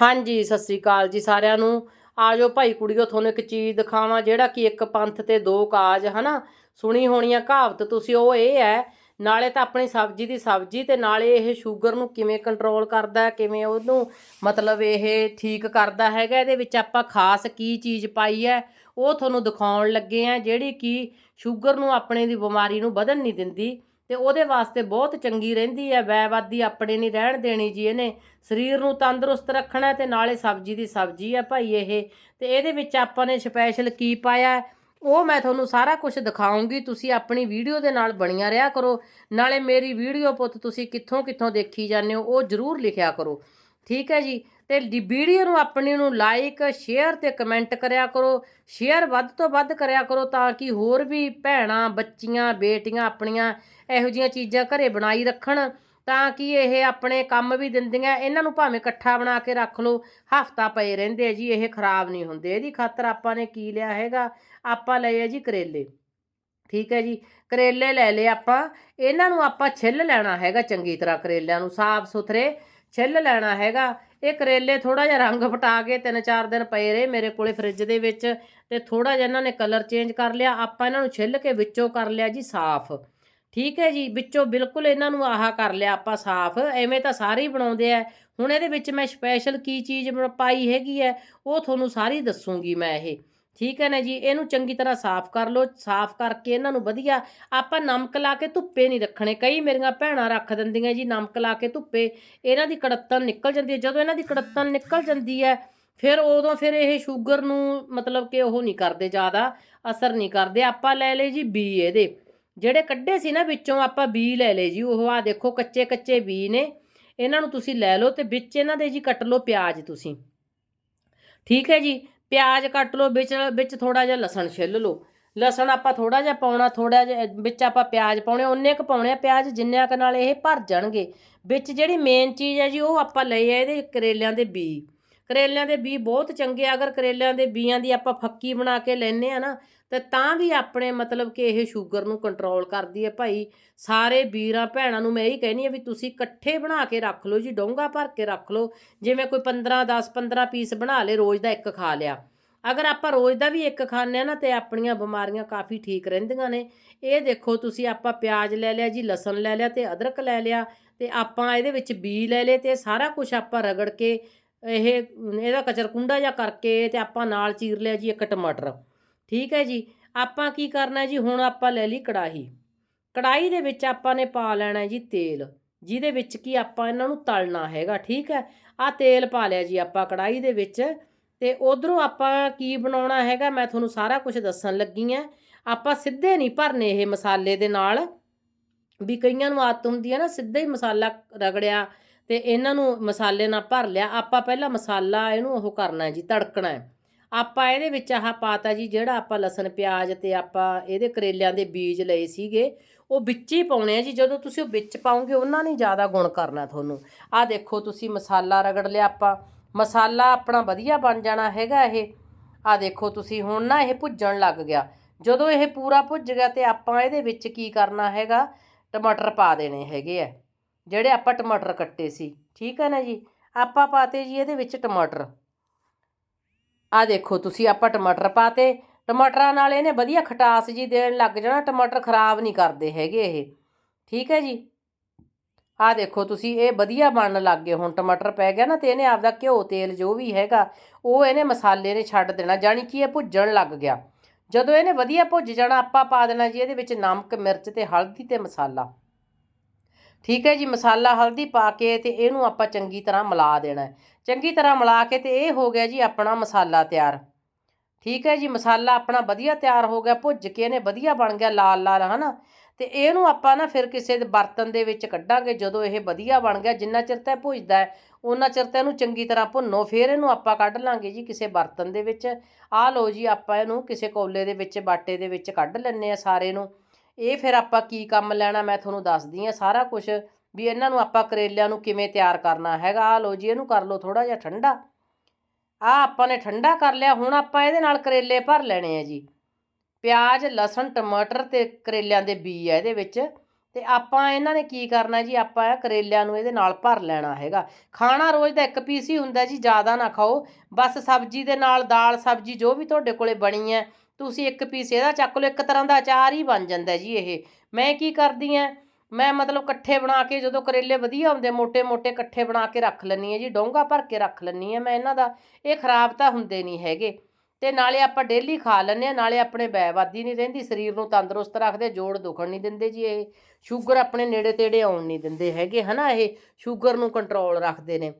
ਹਾਂਜੀ, ਸਤਿ ਸ੍ਰੀ ਅਕਾਲ ਜੀ ਸਾਰਿਆਂ ਨੂੰ। ਆਜੋ ਭਾਈ ਕੁੜੀਓ ਤੁਹਾਨੂੰ ਇੱਕ ਚੀਜ਼ ਦਿਖਾਵਾਂ, ਜਿਹੜਾ ਕਿ ਇੱਕ ਪੰਥ ਤੇ ਦੋ ਕਾਜ, ਹਨਾ? ਸੁਣੀ ਹੋਣੀ ਆ ਕਹਾਵਤ ਤੁਸੀਂ, ਉਹ ਇਹ ਹੈ, ਨਾਲੇ ਤਾਂ ਆਪਣੀ ਸਬਜ਼ੀ ਦੀ ਸਬਜ਼ੀ ਤੇ ਨਾਲੇ ਇਹ ਸ਼ੂਗਰ ਨੂੰ ਕਿਵੇਂ ਕੰਟਰੋਲ ਕਰਦਾ ਕਿਵੇਂ ਉਹਨੂੰ ਮਤਲਬ ਇਹ ਠੀਕ ਕਰਦਾ ਹੈਗਾ, ਇਹਦੇ ਵਿੱਚ ਆਪਾਂ ਖਾਸ ਕੀ ਚੀਜ਼ ਪਾਈ ਹੈ, ਉਹ ਤੁਹਾਨੂੰ ਦਿਖਾਉਣ ਲੱਗੇ ਆ, ਜਿਹੜੀ ਕਿ ਸ਼ੂਗਰ ਨੂੰ ਆਪਣੇ ਦੀ ਬਿਮਾਰੀ ਨੂੰ ਵਧਣ ਨਹੀਂ ਦਿੰਦੀ। ਤੇ ਉਹਦੇ ਵਾਸਤੇ ਬਹੁਤ ਚੰਗੀ ਰਹਿੰਦੀ ਹੈ, ਵੈਵਾਦੀ ਆਪਣੇ ਨਹੀਂ ਰਹਿਣ ਦੇਣੀ ਜੀ ਇਹਨੇ। ਸਰੀਰ ਨੂੰ ਤੰਦਰੁਸਤ ਰੱਖਣਾ ਹੈ ਤੇ ਨਾਲੇ ਸਬਜ਼ੀ ਦੀ ਸਬਜ਼ੀ ਹੈ ਭਾਈ ਇਹ। ਤੇ ਇਹਦੇ ਵਿੱਚ ਆਪਾਂ ਨੇ ਸਪੈਸ਼ਲ ਕੀ ਪਾਇਆ ਉਹ ਮੈਂ ਤੁਹਾਨੂੰ ਸਾਰਾ ਕੁਝ ਦਿਖਾਉਂਗੀ। ਤੁਸੀਂ ਆਪਣੀ ਵੀਡੀਓ ਦੇ ਨਾਲ ਬਣੀਆਂ ਰਿਹਾ ਕਰੋ। ਨਾਲੇ ਮੇਰੀ ਵੀਡੀਓ ਪੁੱਤ ਤੁਸੀਂ ਕਿੱਥੋਂ ਕਿੱਥੋਂ ਦੇਖੀ ਜਾਂਦੇ ਹੋ, ਉਹ ਜ਼ਰੂਰ ਲਿਖਿਆ ਕਰੋ। ਠੀਕ ਹੈ ਜੀ? ਤੇ ਦੀ ਵੀਡੀਓ ਨੂੰ ਆਪਣੀ ਨੂੰ ਲਾਈਕ ਸ਼ੇਅਰ ਤੇ ਕਮੈਂਟ ਕਰਿਆ ਕਰੋ। ਸ਼ੇਅਰ ਵੱਧ ਤੋਂ ਵੱਧ ਕਰਿਆ ਕਰੋ ਤਾਂ ਕਿ ਹੋਰ ਵੀ ਭੈਣਾਂ, ਬੱਚੀਆਂ, ਬੇਟੀਆਂ ਆਪਣੀਆਂ ਇਹੋ ਜਿਹੀਆਂ ਚੀਜ਼ਾਂ ਘਰੇ ਬਣਾਈ ਰੱਖਣ ਤਾਂ ਕਿ ਇਹ ਆਪਣੇ ਕੰਮ ਵੀ ਦਿੰਦੀਆਂ, ਇਹਨਾਂ ਨੂੰ ਭਾਵੇਂ ਇਕੱਠਾ ਬਣਾ ਕੇ ਰੱਖ ਲਓ। ਹਫਤਾ ਪਏ ਰਹਿੰਦੇ ਜੀ, ਇਹ ਖਰਾਬ ਨਹੀਂ ਹੁੰਦੇ। ਇਹਦੀ ਖਾਤਰ ਆਪਾਂ ਨੇ ਕੀ ਲਿਆ ਹੈਗਾ? ਆਪਾਂ ਲਏ ਆ ਜੀ ਕਰੇਲੇ। ਠੀਕ ਹੈ ਜੀ, ਕਰੇਲੇ ਲੈ ਲਏ ਆਪਾਂ। ਇਹਨਾਂ ਨੂੰ ਆਪਾਂ ਛਿੱਲ ਲੈਣਾ ਹੈਗਾ ਚੰਗੀ ਤਰ੍ਹਾਂ ਕਰੇਲਿਆਂ ਨੂੰ, ਸਾਫ਼ ਸੁਥਰੇ ਛਿੱਲ ਲੈਣਾ ਹੈਗਾ। ਇਹ ਕਰੇਲੇ ਥੋੜਾ ਜਿਹਾ ਰੰਗ ਫਟਾ ਕੇ ਤਿੰਨ ਚਾਰ ਦਿਨ ਪਏ ਰਹੇ ਮੇਰੇ ਕੋਲੇ ਫ੍ਰਿਜ ਦੇ ਵਿੱਚ ਤੇ ਥੋੜਾ ਜਿਹਾ ਇਹਨਾਂ ਨੇ ਕਲਰ ਚੇਂਜ ਕਰ ਲਿਆ, ਆਪਾਂ ਇਹਨਾਂ ਨੂੰ ਛਿੱਲ ਕੇ ਵਿੱਚੋਂ ਕਰ ਲਿਆ ਜੀ ਸਾਫ਼। ਠੀਕ ਹੈ ਜੀ, ਵਿੱਚੋਂ ਬਿਲਕੁਲ ਇਹਨਾਂ ਨੂੰ ਆਹਾ ਕਰ ਲਿਆ ਆਪਾਂ ਸਾਫ਼, ਐਵੇਂ ਤਾਂ ਸਾਰੇ ਹੀ ਬਣਾਉਂਦੇ ਆ। ਹੁਣ ਇਹਦੇ ਵਿੱਚ ਮੈਂ ਸਪੈਸ਼ਲ ਕੀ ਚੀਜ਼ ਪਾਈ ਹੈਗੀ ਹੈ, ਉਹ ਤੁਹਾਨੂੰ ਸਾਰੀ ਦੱਸੂਗੀ ਮੈਂ ਇਹ। ਠੀਕ ਹੈ ਨਾ ਜੀ? ਇਹਨੂੰ ਚੰਗੀ ਤਰ੍ਹਾਂ ਸਾਫ਼ ਕਰ ਲਓ, ਸਾਫ਼ ਕਰਕੇ ਇਹਨਾਂ ਨੂੰ ਵਧੀਆ ਆਪਾਂ ਨਮਕ ਲਾ ਕੇ ਧੁੱਪੇ ਨਹੀਂ ਰੱਖਣੇ। ਕਈ ਮੇਰੀਆਂ ਭੈਣਾਂ ਰੱਖ ਦਿੰਦੀਆਂ ਜੀ ਨਮਕ ਲਾ ਕੇ ਧੁੱਪੇ। ਇਹਨਾਂ ਦੀ ਕੜੱਤਨ ਨਿਕਲ ਜਾਂਦੀ ਹੈ। ਜਦੋਂ ਇਹਨਾਂ ਦੀ ਕੜੱਤਨ ਨਿਕਲ ਜਾਂਦੀ ਹੈ, ਫਿਰ ਉਦੋਂ ਫਿਰ ਇਹ ਸ਼ੂਗਰ ਨੂੰ ਮਤਲਬ ਕਿ ਉਹ ਨਹੀਂ ਕਰਦੇ, ਜ਼ਿਆਦਾ ਅਸਰ ਨਹੀਂ ਕਰਦੇ। ਆਪਾਂ ਲੈ ਲਏ ਜੀ ਬੀ ਇਹਦੇ। ਜਿਹੜੇ ਕੱਢੇ ਸੀ ਨਾ ਵਿੱਚੋਂ ਆਪਾਂ ਬੀ ਲੈ ਲਏ ਜੀ। ਉਹ ਆ ਦੇਖੋ ਕੱਚੇ ਕੱਚੇ ਬੀ ਨੇ। ਇਹਨਾਂ ਨੂੰ ਤੁਸੀਂ ਲੈ ਲਓ ਤੇ ਵਿੱਚ ਇਹਨਾਂ ਦੇ ਜੀ ਕੱਟ ਲਓ ਪਿਆਜ਼ ਤੁਸੀਂ। ਠੀਕ ਹੈ ਜੀ? ਪਿਆਜ਼ ਕੱਟ ਲਓ, ਵਿੱਚ ਵਿੱਚ ਥੋੜਾ ਜਿਹਾ ਲਸਣ ਛਿੱਲ ਲਓ। ਲਸਣ ਆਪਾਂ ਥੋੜਾ ਜਿਹਾ ਪਾਉਣਾ ਥੋੜਾ ਜਿਹਾ ਵਿੱਚ ਆਪਾਂ ਪਿਆਜ਼ ਪਾਉਣੇ ਉਹਨੇ ਕੁ ਪਾਉਣੇ ਆ ਪਿਆਜ਼, ਜਿੰਨਿਆਂ ਕੁ ਨਾਲ ਇਹ ਭਰ ਜਾਣਗੇ। ਵਿੱਚ ਜਿਹੜੀ ਮੇਨ ਚੀਜ਼ ਹੈ ਜੀ, ਉਹ ਆਪਾਂ ਲਏ ਆ ਇਹਦੇ ਕਰੇਲਿਆਂ ਦੇ ਬੀ। ਕਰੇਲਿਆਂ ਦੇ ਬੀ ਬਹੁਤ ਚੰਗੇ ਆ। ਅਗਰ ਕਰੇਲਿਆਂ ਦੇ ਬੀਆਂ ਦੀ ਆਪਾਂ ਫੱਕੀ ਬਣਾ ਕੇ ਲੈਨੇ ਆ ਨਾ ਤੇ ਤਾਂ ਵੀ ਆਪਣੇ ਮਤਲਬ ਕਿ ਇਹ ਸ਼ੂਗਰ ਨੂੰ ਕੰਟਰੋਲ ਕਰਦੀ ਹੈ ਭਾਈ। ਸਾਰੇ ਵੀਰਾਂ ਭੈਣਾਂ ਨੂੰ ਮੈਂ ਇਹੀ ਕਹਿਨੀ ਆ ਵੀ ਤੁਸੀਂ ਇਕੱਠੇ ਬਣਾ ਕੇ ਰੱਖ ਲਓ ਜੀ, ਡੋਂਗਾ ਭਰ ਕੇ ਰੱਖ ਲਓ। ਜਿਵੇਂ ਕੋਈ 15 10 15 ਪੀਸ ਬਣਾ ਲੇ ਰੋਜ਼ ਦਾ ਇੱਕ ਖਾ ਲਿਆ। ਅਗਰ ਆਪਾਂ ਰੋਜ਼ ਦਾ ਵੀ ਇੱਕ ਖਾਂਦੇ ਆ ਨਾ ਤੇ ਆਪਣੀਆਂ ਬਿਮਾਰੀਆਂ ਕਾਫੀ ਠੀਕ ਰਹਿੰਦੀਆਂ ਨੇ। ਇਹ ਦੇਖੋ ਤੁਸੀਂ ਆਪਾਂ ਪਿਆਜ਼ ਲੈ ਲਿਆ ਜੀ, ਲਸਣ ਲੈ ਲਿਆ ਤੇ ਅਦਰਕ ਲੈ ਲਿਆ ਤੇ ਆਪਾਂ ਇਹਦੇ ਵਿੱਚ ਬੀ ਲੈ ਲਏ ਤੇ ਸਾਰਾ ਕੁਝ ਆਪਾਂ ਰਗੜ ਕੇ ਇਹ, ਇਹਦਾ ਕਚਰ ਕੁੰਡਾ ਜਿਹਾ ਕਰਕੇ ਤੇ ਆਪਾਂ ਨਾਲ ਚੀਰ ਲਿਆ ਜੀ ਇੱਕ ਟਮਾਟਰ। ਠੀਕ ਹੈ ਜੀ, ਆਪਾਂ ਕੀ ਕਰਨਾ ਜੀ? ਹੁਣ ਆਪਾਂ ਲੈ ਲਈ ਕੜਾਹੀ। ਕੜਾਹੀ ਦੇ ਵਿੱਚ ਆਪਾਂ ਨੇ ਪਾ ਲੈਣਾ ਜੀ ਤੇਲ, ਜਿਹਦੇ ਵਿੱਚ ਕੀ ਆਪਾਂ ਇਹਨਾਂ ਨੂੰ ਤਲਣਾ ਹੈਗਾ, ਠੀਕ ਹੈ? ਆ ਤੇਲ ਪਾ ਲਿਆ ਜੀ ਆਪਾਂ ਕੜਾਹੀ ਦੇ ਵਿੱਚ, ਤੇ ਉਧਰੋਂ ਆਪਾਂ ਕੀ ਬਣਾਉਣਾ ਹੈਗਾ? ਮੈਂ ਤੁਹਾਨੂੰ ਸਾਰਾ ਕੁਝ ਦੱਸਣ ਲੱਗੀ ਆ ਆਪਾਂ ਸਿੱਧੇ ਨਹੀਂ ਭਰਨੇ ਇਹ ਮਸਾਲੇ ਦੇ ਨਾਲ। ਵੀ ਕਈਆਂ ਨੂੰ ਆਦਤ ਹੁੰਦੀ ਹੈ ਨਾ, ਸਿੱਧਾ ਹੀ ਮਸਾਲਾ ਰਗੜਿਆ ਤੇ ਇਹਨਾਂ ਨੂੰ ਮਸਾਲੇ ਨਾਲ ਭਰ ਲਿਆ। ਆਪਾਂ ਪਹਿਲਾਂ ਮਸਾਲਾ ਇਹਨੂੰ ਉਹ ਕਰਨਾ ਜੀ, ਤੜਕਣਾ ਹੈ। ਆਪਾਂ ਇਹਦੇ ਵਿੱਚ ਆਹ ਪਾਤਾ ਜੀ, ਜਿਹੜਾ ਆਪਾਂ ਲਸਣ, ਪਿਆਜ਼ ਤੇ ਆਪਾਂ ਇਹਦੇ ਕਰੇਲਿਆਂ ਦੇ ਬੀਜ ਲਏ ਸੀਗੇ, ਉਹ ਵਿੱਚ ਹੀ ਪਾਉਣੇ ਆ ਜੀ। ਜਦੋਂ ਤੁਸੀਂ ਉਹ ਵਿੱਚ ਪਾਉਂਗੇ ਉਹਨਾਂ ਨੇ ਜ਼ਿਆਦਾ ਗੁਣ ਕਰਨਾ ਤੁਹਾਨੂੰ। ਆਹ ਦੇਖੋ ਤੁਸੀਂ, ਮਸਾਲਾ ਰਗੜ ਲਿਆ ਆਪਾਂ। ਮਸਾਲਾ ਆਪਣਾ ਵਧੀਆ ਬਣ ਜਾਣਾ ਹੈਗਾ ਇਹ। ਆਹ ਦੇਖੋ ਤੁਸੀਂ, ਹੁਣ ਨਾ ਇਹ ਭੁੱਜਣ ਲੱਗ ਗਿਆ। ਜਦੋਂ ਇਹ ਪੂਰਾ ਭੁੱਜ ਗਿਆ ਤੇ ਆਪਾਂ ਇਹਦੇ ਵਿੱਚ ਕੀ ਕਰਨਾ ਹੈਗਾ? ਟਮਾਟਰ ਪਾ ਦੇਣੇ ਹੈਗੇ ਆ, ਜਿਹੜੇ ਆਪਾਂ ਟਮਾਟਰ ਕੱਟੇ ਸੀ। ਠੀਕ ਹੈ ਨਾ ਜੀ? ਆਪਾਂ ਪਾਤੇ ਜੀ ਇਹਦੇ ਵਿੱਚ ਟਮਾਟਰ। ਆ ਦੇਖੋ, ਤੁਸੀਂ ਆਪਾਂ ਟਮਾਟਰ ਪਾਤੇ। ਟਮਾਟਰਾਂ ਨਾਲ ਇਹਨੇ ਵਧੀਆ ਖਟਾਸ ਜੀ ਦੇਣ ਲੱਗ ਜਾਣਾ, ਟਮਾਟਰ ਖਰਾਬ ਨਹੀਂ ਕਰਦੇ ਹੈਗੇ ਇਹ। ਠੀਕ ਹੈ ਜੀ? ਆ ਦੇਖੋ, ਤੁਸੀਂ ਇਹ ਵਧੀਆ ਬਣਨ ਲੱਗ ਗਏ ਹੁਣ, ਟਮਾਟਰ ਪੈ ਗਿਆ ਨਾ, ਤੇ ਇਹਨੇ ਆਪਦਾ ਘਿਓ, ਤੇਲ ਜੋ ਵੀ ਹੈਗਾ, ਉਹ ਇਹਨੇ ਮਸਾਲੇ ਨੇ ਛੱਡ ਦੇਣਾ ਜਾਣੀ ਕਿ ਇਹ ਭੁੱਜਣ ਲੱਗ ਗਿਆ। ਜਦੋਂ ਇਹਨੇ ਵਧੀਆ ਭੁੱਜ ਜਾਣਾ, ਆਪਾਂ ਪਾ ਦੇਣਾ ਜੀ ਇਹਦੇ ਵਿੱਚ ਨਮਕ, ਮਿਰਚ ਤੇ ਹਲਦੀ ਤੇ ਮਸਾਲਾ। ਠੀਕ ਹੈ ਜੀ, ਮਸਾਲਾ ਹਲਦੀ ਪਾ ਕੇ ਤੇ ਇਹਨੂੰ ਆਪਾਂ ਚੰਗੀ ਤਰ੍ਹਾਂ ਮਿਲਾ ਦੇਣਾ ਚੰਗੀ ਤਰ੍ਹਾਂ ਮਿਲਾ ਕੇ ਤੇ ਇਹ ਹੋ ਗਿਆ ਜੀ ਆਪਣਾ ਮਸਾਲਾ ਤਿਆਰ। ਠੀਕ ਹੈ ਜੀ, ਮਸਾਲਾ ਆਪਣਾ ਵਧੀਆ ਤਿਆਰ ਹੋ ਗਿਆ, ਭੁੱਜ ਕੇ ਇਹਨੇ ਵਧੀਆ ਬਣ ਗਿਆ ਲਾਲ ਲਾਲ, ਹਨਾ? ਤੇ ਇਹਨੂੰ ਆਪਾਂ ਨਾ ਫਿਰ ਕਿਸੇ ਦੇ ਬਰਤਨ ਦੇ ਵਿੱਚ ਕੱਢਾਂਗੇ, ਜਦੋਂ ਇਹ ਵਧੀਆ ਬਣ ਗਿਆ, ਜਿੰਨਾ ਚਿਰ ਤੱਕ ਭੁੱਜਦਾ ਉਹਨਾਂ ਚਿਰ ਤੱਕ ਇਹਨੂੰ ਚੰਗੀ ਤਰ੍ਹਾਂ ਭੁੰਨੋ, ਫਿਰ ਇਹਨੂੰ ਆਪਾਂ ਕੱਢ ਲਾਂਗੇ ਜੀ ਕਿਸੇ ਬਰਤਨ ਦੇ ਵਿੱਚ। ਆਹ ਲਓ ਜੀ, ਆਪਾਂ ਇਹਨੂੰ ਕਿਸੇ ਕੋਲੇ ਦੇ ਵਿੱਚ, ਬਾਟੇ ਦੇ ਵਿੱਚ ਕੱਢ ਲੈਣੇ ਆ ਸਾਰੇ ਨੂੰ। ਇਹ ਫਿਰ ਆਪਾਂ ਕੀ ਕੰਮ ਲੈਣਾ ਮੈਂ ਤੁਹਾਨੂੰ ਦੱਸਦੀ ਆ ਸਾਰਾ ਕੁਝ ਵੀ ਇਹਨਾਂ ਨੂੰ ਆਪਾਂ ਕਰੇਲਿਆਂ ਨੂੰ ਕਿਵੇਂ ਤਿਆਰ ਕਰਨਾ ਹੈਗਾ। ਆ ਲਓ ਜੀ, ਇਹਨੂੰ ਕਰ ਲਓ ਥੋੜਾ ਜਿਹਾ ਠੰਡਾ। ਆ ਆਪਾਂ ਨੇ ਠੰਡਾ ਕਰ ਲਿਆ, ਹੁਣ ਆਪਾਂ ਇਹਦੇ ਨਾਲ ਕਰੇਲੇ ਭਰ ਲੈਣੇ ਆ ਜੀ। ਪਿਆਜ਼, ਲਸਣ, ਟਮਾਟਰ ਤੇ ਕਰੇਲਿਆਂ ਦੇ ਬੀ ਆ ਇਹਦੇ ਵਿੱਚ। ਤੇ ਆਪਾਂ ਇਹਨਾਂ ਨੇ ਕੀ ਕਰਨਾ ਜੀ? ਆਪਾਂ ਕਰੇਲਿਆਂ ਨੂੰ ਇਹਦੇ ਨਾਲ ਭਰ ਲੈਣਾ ਹੈਗਾ। ਖਾਣਾ ਰੋਜ਼ ਦਾ ਇੱਕ ਪੀਸ ਹੀ ਹੁੰਦਾ ਜੀ, ਜ਼ਿਆਦਾ ਨਾ ਖਾਓ। ਬਸ ਸਬਜ਼ੀ ਦੇ ਨਾਲ ਦਾਲ, ਸਬਜ਼ੀ ਜੋ ਵੀ ਤੁਹਾਡੇ ਕੋਲੇ ਬਣੀ ਹੈ, ਤੁਸੀਂ ਇੱਕ ਪੀਸ ਇਹਦਾ ਚੱਕ ਲਓ, ਇੱਕ ਤਰ੍ਹਾਂ ਦਾ ਅਚਾਰ ਹੀ ਬਣ ਜਾਂਦਾ ਜੀ ਇਹ। ਮੈਂ ਕੀ ਕਰਦੀ ਆ ਮੈਂ ਮਤਲਬ ਇਕੱਠੇ ਬਣਾ ਕੇ ਜਦੋਂ ਕਰੇਲੇ ਵਧੀਆ ਹੁੰਦੇ ਮੋٹے-ਮੋٹے ਇਕੱਠੇ ਬਣਾ ਕੇ ਰੱਖ ਲੈਣੀ ਹੈ ਜੀ, ਡੋਂਗਾ ਭਰ ਕੇ ਰੱਖ ਲੈਣੀ ਹੈ ਮੈਂ ਇਹਨਾਂ ਦਾ। ਇਹ ਖਰਾਬ ਤਾਂ ਹੁੰਦੇ ਨਹੀਂ ਹੈਗੇ। ਤੇ ਨਾਲੇ ਆਪਾਂ ਡੇਲੀ ਖਾ ਲੈਂਦੇ ਆ ਨਾਲੇ ਆਪਣੇ ਬੈਵਾਦੀ ਨਹੀਂ ਰਹਿੰਦੀ, ਸਰੀਰ ਨੂੰ ਤੰਦਰੁਸਤ ਰੱਖਦੇ, ਜੋੜ ਦੁਖਣ ਨਹੀਂ ਦਿੰਦੇ ਜੀ ਇਹ। ਸ਼ੂਗਰ ਆਪਣੇ ਨੇੜੇ ਤੇੜੇ ਆਉਣ ਨਹੀਂ ਦਿੰਦੇ ਹੈਗੇ, ਹਨਾ ਇਹ? ਸ਼ੂਗਰ ਨੂੰ ਕੰਟਰੋਲ ਰੱਖਦੇ ਨੇ।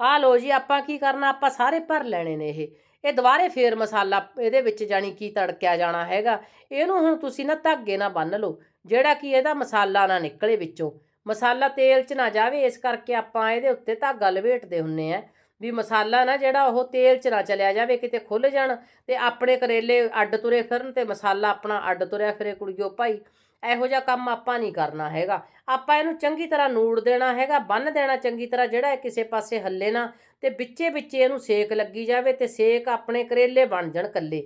ਆ ਲੋ ਜੀ, ਆਪਾਂ ਕੀ ਕਰਨਾ, ਆਪਾਂ ਸਾਰੇ ਭਰ ਲੈਣੇ ਨੇ ਇਹ। ਇਹ ਦੁਬਾਰੇ ਫੇਰ ਮਸਾਲਾ ਇਹਦੇ ਵਿੱਚ ਜਾਣੀ ਕੀ ਤੜਕਿਆ ਜਾਣਾ ਹੈਗਾ। ਇਹਨੂੰ ਹੁਣ ਤੁਸੀਂ ਨਾ ਧਾਗੇ ਨਾਲ ਬੰਨ ਲਓ, ਜਿਹੜਾ ਕਿ ਇਹਦਾ ਮਸਾਲਾ ਨਾ ਨਿਕਲੇ ਵਿੱਚੋਂ। ਮਸਾਲਾ ਤੇਲ 'ਚ ਨਾ ਜਾਵੇ, ਇਸ ਕਰਕੇ ਆਪਾਂ ਇਹਦੇ ਉੱਤੇ ਧਾਗਾ ਲਵੇਟਦੇ ਹੁੰਨੇ ਆ ਵੀ ਮਸਾਲਾ ਨਾ ਜਿਹੜਾ ਉਹ ਤੇਲ 'ਚ ਨਾ ਚਲਿਆ ਜਾਵੇ, ਕਿਤੇ ਖੁੱਲ ਜਾਣ ਤੇ ਆਪਣੇ ਕਰੇਲੇ ਅੱਡ ਤੁਰੇ ਫਿਰਨ ਤੇ ਮਸਾਲਾ ਆਪਣਾ ਅੱਡ ਤੁਰਿਆ ਫਿਰੇ ਕੁੜੀਓ ਭਾਈ। ਇਹੋ ਜਿਹਾ ਕੰਮ ਆਪਾਂ ਨਹੀਂ ਕਰਨਾ ਹੈਗਾ। ਆਪਾਂ ਇਹਨੂੰ ਚੰਗੀ ਤਰ੍ਹਾਂ ਨੂੜ ਦੇਣਾ ਹੈਗਾ, ਬੰਨ ਦੇਣਾ ਚੰਗੀ ਤਰ੍ਹਾਂ ਜਿਹੜਾ ਇਹ ਕਿਸੇ ਪਾਸੇ ਹੱਲੇ ਨਾ ਤੇ ਵਿੱਚੇ ਵਿੱਚੇ ਇਹਨੂੰ ਸੇਕ ਲੱਗੀ ਜਾਵੇ ਤੇ ਸੇਕ ਆਪਣੇ ਕਰੇਲੇ ਬਣ ਜਾਣ ਕੱਲੇ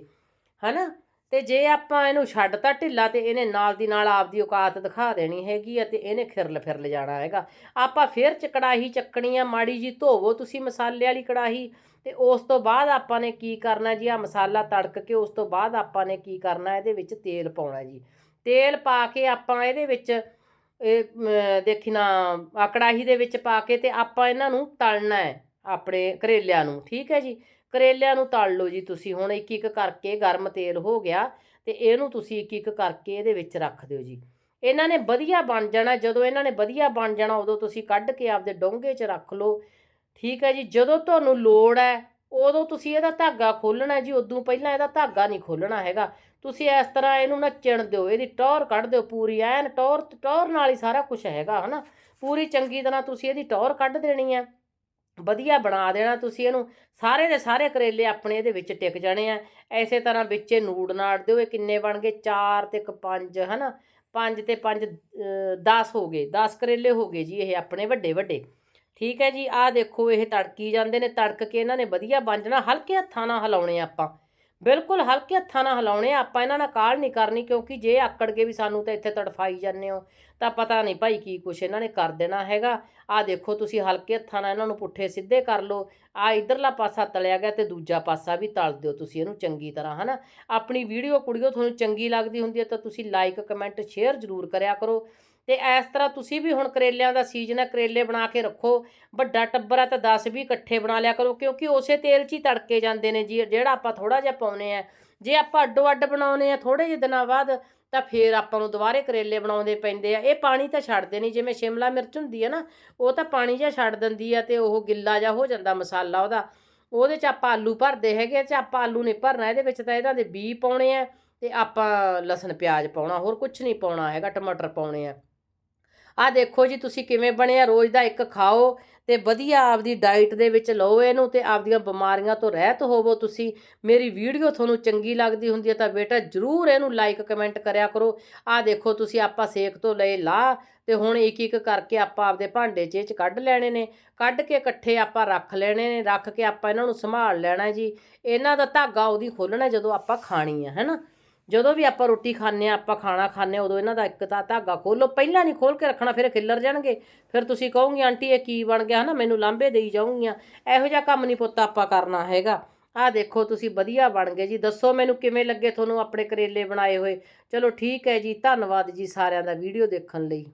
ਹਨਾ? ਤੇ ਜੇ ਆਪਾਂ ਇਹਨੂੰ ਛੱਡਤਾ ਢਿੱਲਾ ਤੇ ਇਹਨੇ ਨਾਲ ਦੀ ਨਾਲ ਆਪਦੀ ਔਕਾਤ ਦਿਖਾ ਦੇਣੀ ਹੈਗੀ ਆ ਤੇ ਇਹਨੇ ਖਿਰਲ ਫਿਰਲ ਜਾਣਾ ਹੈਗਾ। ਆਪਾਂ ਫਿਰ ਚ ਕੜਾਹੀ ਚੱਕਣੀ ਆ, ਮਾੜੀ ਜੀ ਧੋਵੋ ਤੁਸੀਂ ਮਸਾਲੇ ਵਾਲੀ ਕੜਾਹੀ ਤੇ ਉਸ ਤੋਂ ਬਾਅਦ ਆਪਾਂ ਨੇ ਕੀ ਕਰਨਾ ਜੀ? ਆ ਮਸਾਲਾ ਤੜਕ ਕੇ ਉਸ ਤੋਂ ਬਾਅਦ ਆਪਾਂ ਨੇ ਕੀ ਕਰਨਾ ਇਹਦੇ ਵਿੱਚ ਤੇਲ ਪਾਉਣਾ ਜੀ। ਤੇਲ ਪਾ ਕੇ ਆਪਾਂ ਇਹਦੇ ਵਿੱਚ, ਇਹ ਦੇਖੀ ਨਾ ਕੜਾਹੀ ਦੇ ਵਿੱਚ ਪਾ ਕੇ ਤੇ ਆਪਾਂ ਇਹਨਾਂ ਨੂੰ ਤਲਣਾ ਹੈ, ਆਪਣੇ ਕਰੇਲਿਆਂ ਨੂੰ, ਠੀਕ ਹੈ ਜੀ? ਕਰੇਲਿਆਂ ਨੂੰ ਤਲ ਲਓ ਜੀ ਤੁਸੀਂ, ਹੁਣ ਇੱਕ ਇੱਕ ਕਰਕੇ ਗਰਮ ਤੇਲ ਹੋ ਗਿਆ ਤੇ ਇਹਨੂੰ ਤੁਸੀਂ ਇੱਕ ਇੱਕ ਕਰਕੇ ਇਹਦੇ ਵਿੱਚ ਰੱਖ ਦਿਓ ਜੀ। ਇਹਨਾਂ ਨੇ ਵਧੀਆ ਬਣ ਜਾਣਾ, ਜਦੋਂ ਇਹਨਾਂ ਨੇ ਵਧੀਆ ਬਣ ਜਾਣਾ ਉਦੋਂ ਤੁਸੀਂ ਕੱਢ ਕੇ ਆਪਦੇ ਡੋਂਗੇ 'ਚ ਰੱਖ ਲਓ। ਠੀਕ ਹੈ ਜੀ, ਜਦੋਂ ਤੁਹਾਨੂੰ ਲੋੜ ਹੈ, ਉਦੋਂ ਤੁਸੀਂ ਇਹਦਾ ਧਾਗਾ ਖੋਲਣਾ ਜੀ, ਉਦੋਂ ਪਹਿਲਾਂ ਇਹਦਾ ਧਾਗਾ ਨਹੀਂ ਖੋਲਣਾ ਹੈਗਾ। ਤੁਸੀਂ ਇਸ ਤਰ੍ਹਾਂ ਇਹਨੂੰ ਨੱਚਣ ਦਿਓ, ਇਹਦੀ ਟੌਰ ਕੱਢ ਦਿਓ ਪੂਰੀ, ਐਨ ਟੌਰ ਟੌਰ ਨਾਲ ਹੀ ਸਾਰਾ ਕੁਝ ਹੈਗਾ, ਹਨਾ। ਪੂਰੀ ਚੰਗੀ ਤਰ੍ਹਾਂ ਤੁਸੀਂ ਇਹਦੀ ਟੌਰ ਕੱਢ ਦੇਣੀ ਹੈ। ਵਧੀਆ ਬਣਾ ਦੇਣਾ ਤੁਸੀਂ ਇਹਨੂੰ। ਸਾਰੇ ਦੇ ਸਾਰੇ ਕਰੇਲੇ ਆਪਣੇ ਇਹਦੇ ਵਿੱਚ ਟਿਕ ਜਾਣੇ ਆ। ਐਸੇ ਤਰ੍ਹਾਂ ਵਿੱਚੇ ਨੂੜ ਨਾੜ ਦਿਓ, ਇਹ ਕਿੰਨੇ ਬਣ ਗਏ? 4 ਤੇ 1 5 ਹਨਾ? 5 ਤੇ 5 10 ਹੋ ਗਏ। 10 ਕਰੇਲੇ ਹੋ ਗਏ ਜੀ ਇਹ ਆਪਣੇ ਵੱਡੇ ਵੱਡੇ ਠੀਕ ਹੈ ਜੀ, ਆਹ ਦੇਖੋ ਇਹ ਤੜਕੀ ਜਾਂਦੇ ਨੇ। ਤੜਕ ਕੇ ਇਹਨਾਂ ਨੇ ਵਧੀਆ ਬਣ ਹਲਕੇ ਹੱਥਾਂ ਨਾਲ ਹਿਲਾਉਣੇ ਆਪਾਂ। ਬਿਲਕੁਲ ਹਲਕੇ ਹੱਥਾਂ ਨਾਲ ਹਿਲਾਉਣੇ ਆਪਾਂ ਇਹਨਾਂ ਨਾਲ ਕਾਲ ਨਹੀਂ ਕਰਨੀ ਕਿਉਂਕਿ ਜੇ ਆਕੜ ਕੇ ਵੀ ਸਾਨੂੰ ਤਾਂ ਇੱਥੇ ਤੜਫਾਈ ਜਾਂਦੇ ਹੋ, ਤਾਂ ਪਤਾ ਨਹੀਂ ਭਾਈ ਕੀ ਕੁਛ ਇਹਨਾਂ ਨੇ ਕਰ ਦੇਣਾ ਹੈਗਾ। ਆਹ ਦੇਖੋ ਤੁਸੀਂ ਹਲਕੇ ਹੱਥਾਂ ਨਾਲ ਇਹਨਾਂ ਨੂੰ ਪੁੱਠੇ ਸਿੱਧੇ ਕਰ ਲਓ ਆ ਇਧਰਲਾ ਪਾਸਾ ਤਲਿਆ ਗਿਆ ਤੇ ਦੂਜਾ ਪਾਸਾ ਵੀ ਤਲ ਦਿਓ ਤੁਸੀਂ ਇਹਨੂੰ ਚੰਗੀ ਤਰ੍ਹਾਂ, ਹਨਾ? ਆਪਣੀ ਵੀਡੀਓ ਕੁੜੀਓ ਤੁਹਾਨੂੰ ਚੰਗੀ ਲੱਗਦੀ ਹੁੰਦੀ ਹੈ ਤਾਂ ਤੁਸੀਂ ਲਾਈਕ ਕਮੈਂਟ ਸ਼ੇਅਰ ਜ਼ਰੂਰ ਕਰਿਆ ਕਰੋ। ਤੇ ਇਸ ਤਰ੍ਹਾਂ ਤੁਸੀਂ ਵੀ ਹੁਣ ਕਰੇਲਿਆਂ ਦਾ ਸੀਜ਼ਨ ਹੈ ਕਰੇਲੇ ਬਣਾ ਕੇ ਰੱਖੋ ਵੱਡਾ ਟੱਬਰ ਹੈ ਤਾਂ 10 ਵੀ ਇਕੱਠੇ ਬਣਾ ਲਿਆ ਕਰੋ ਕਿਉਂਕਿ ਉਸੇ ਤੇਲ 'ਚ ਹੀ ਤੜਕੇ ਜਾਂਦੇ ਨੇ ਜੀ ਜਿਹੜਾ ਆਪਾਂ ਥੋੜਾ ਜਿਹਾ ਪਾਉਨੇ ਆ ਜੇ ਆਪਾਂ ਅੱਡੋ ਅੱਡ ਬਣਾਉਨੇ ਆ ਥੋੜੇ ਜਿਹੇ ਦਿਨਾਂ ਬਾਅਦ ਤਾਂ ਫੇਰ ਆਪਾਂ ਨੂੰ ਦੁਬਾਰੇ ਕਰੇਲੇ ਬਣਾਉਂਦੇ ਪੈਂਦੇ ਆ। ਇਹ ਪਾਣੀ ਤਾਂ ਛੱਡਦੇ ਨਹੀਂ ਜਿਵੇਂ ਸ਼ਿਮਲਾ ਮਿਰਚ ਹੁੰਦੀ ਹੈ ਨਾ ਉਹ ਤਾਂ ਪਾਣੀ ਜਿਹਾ ਛੱਡ ਦਿੰਦੀ ਆ ਤੇ ਉਹ ਗਿੱਲਾ ਜਿਹਾ ਹੋ ਜਾਂਦਾ ਮਸਾਲਾ ਉਹਦਾ। ਉਹਦੇ 'ਚ ਆਪਾਂ ਆਲੂ ਭਰਦੇ ਹੈਗੇ ਆ, 'ਚ ਆਪਾਂ ਆਲੂ ਨਹੀਂ ਭਰਨਾ ਇਹਦੇ ਵਿੱਚ ਤਾਂ ਇਹਦਾ ਦੇ ਬੀ ਪਾਉਣੇ ਆ ਤੇ ਆਪਾਂ ਲਸਣ ਪਿਆਜ਼ ਪਾਉਣਾ ਹੋਰ ਕੁਝ ਨਹੀਂ ਪਾਉਣਾ ਹੈਗਾ ਟਮਾਟਰ ਪਾਉਣੇ ਆ। ਆ ਦੇਖੋ ਜੀ, ਤੁਸੀਂ ਕਿਵੇਂ ਬਣਿਆ? ਰੋਜ਼ ਦਾ ਇੱਕ ਖਾਓ ਤੇ ਵਧੀਆ ਆਪਦੀ ਡਾਈਟ ਦੇ ਵਿੱਚ ਲਓ ਇਹਨੂੰ ਤੇ ਆਪਦੀਆਂ ਬਿਮਾਰੀਆਂ ਤੋਂ ਰਹਿਤ ਹੋਵੋ ਤੁਸੀਂ। ਮੇਰੀ ਵੀਡੀਓ ਤੁਹਾਨੂੰ ਚੰਗੀ ਲੱਗਦੀ ਹੁੰਦੀ ਹੈ ਤਾਂ ਬੇਟਾ ਜਰੂਰ ਇਹਨੂੰ ਲਾਈਕ ਕਮੈਂਟ ਕਰਿਆ ਕਰੋ। ਆ ਦੇਖੋ, ਤੁਸੀਂ ਆਪਾਂ ਸੇਕ ਤੋਂ ਲਏ ਲਾ ਤੇ ਹੁਣ ਇੱਕ ਇੱਕ ਕਰਕੇ ਆਪਾਂ ਆਪਦੇ ਭਾਂਡੇ 'ਚ 'ਚ ਕੱਢ ਲੈਣੇ ਨੇ। ਕੱਢ ਕੇ ਇਕੱਠੇ ਆਪਾਂ ਰੱਖ ਲੈਣੇ ਨੇ, ਰੱਖ ਕੇ ਆਪਾਂ ਇਹਨਾਂ ਨੂੰ ਸੰਭਾਲ ਲੈਣਾ ਜੀ। ਇਹਨਾਂ ਦਾ ਧਾਗਾ ਉਹਦੀ ਖੋਲਣਾ ਜਦੋਂ ਆਪਾਂ ਖਾਣੀ ਹੈ ਹੈਨਾ ਜਦੋਂ ਵੀ ਆਪਾਂ ਰੋਟੀ ਖਾਂਦੇ ਆ ਆਪਾਂ ਖਾਣਾ ਖਾਂਦੇ ਹਾਂ, ਉਦੋਂ ਇਹਨਾਂ ਦਾ ਇੱਕ ਤਾਂ ਧਾਗਾ ਖੋਲੋ ਪਹਿਲਾਂ ਨਹੀਂ ਖੋਲ ਕੇ ਰੱਖਣਾ ਫਿਰ ਇਹ ਖਿੱਲਰ ਜਾਣਗੇ। ਫਿਰ ਤੁਸੀਂ ਕਹੋਗੇ ਆਂਟੀ ਇਹ ਕੀ ਬਣ ਗਿਆ? ਹਨਾ ਮੈਨੂੰ ਲਾਂਬੇ ਦੇਈ ਜਾਊਂਗੀਆਂ। ਇਹੋ ਜਿਹਾ ਕੰਮ ਨਹੀਂ ਪੁੱਤ ਆਪਾਂ ਕਰਨਾ ਹੈਗਾ। ਆਹ ਦੇਖੋ ਤੁਸੀਂ ਵਧੀਆ ਬਣ ਗਏ ਜੀ। ਦੱਸੋ ਮੈਨੂੰ ਕਿਵੇਂ ਲੱਗੇ ਤੁਹਾਨੂੰ ਆਪਣੇ ਕਰੇਲੇ ਬਣਾਏ ਹੋਏ? ਚਲੋ ਠੀਕ ਹੈ ਜੀ ਧੰਨਵਾਦ ਜੀ ਸਾਰਿਆਂ ਦਾ ਵੀਡੀਓ ਦੇਖਣ ਲਈ।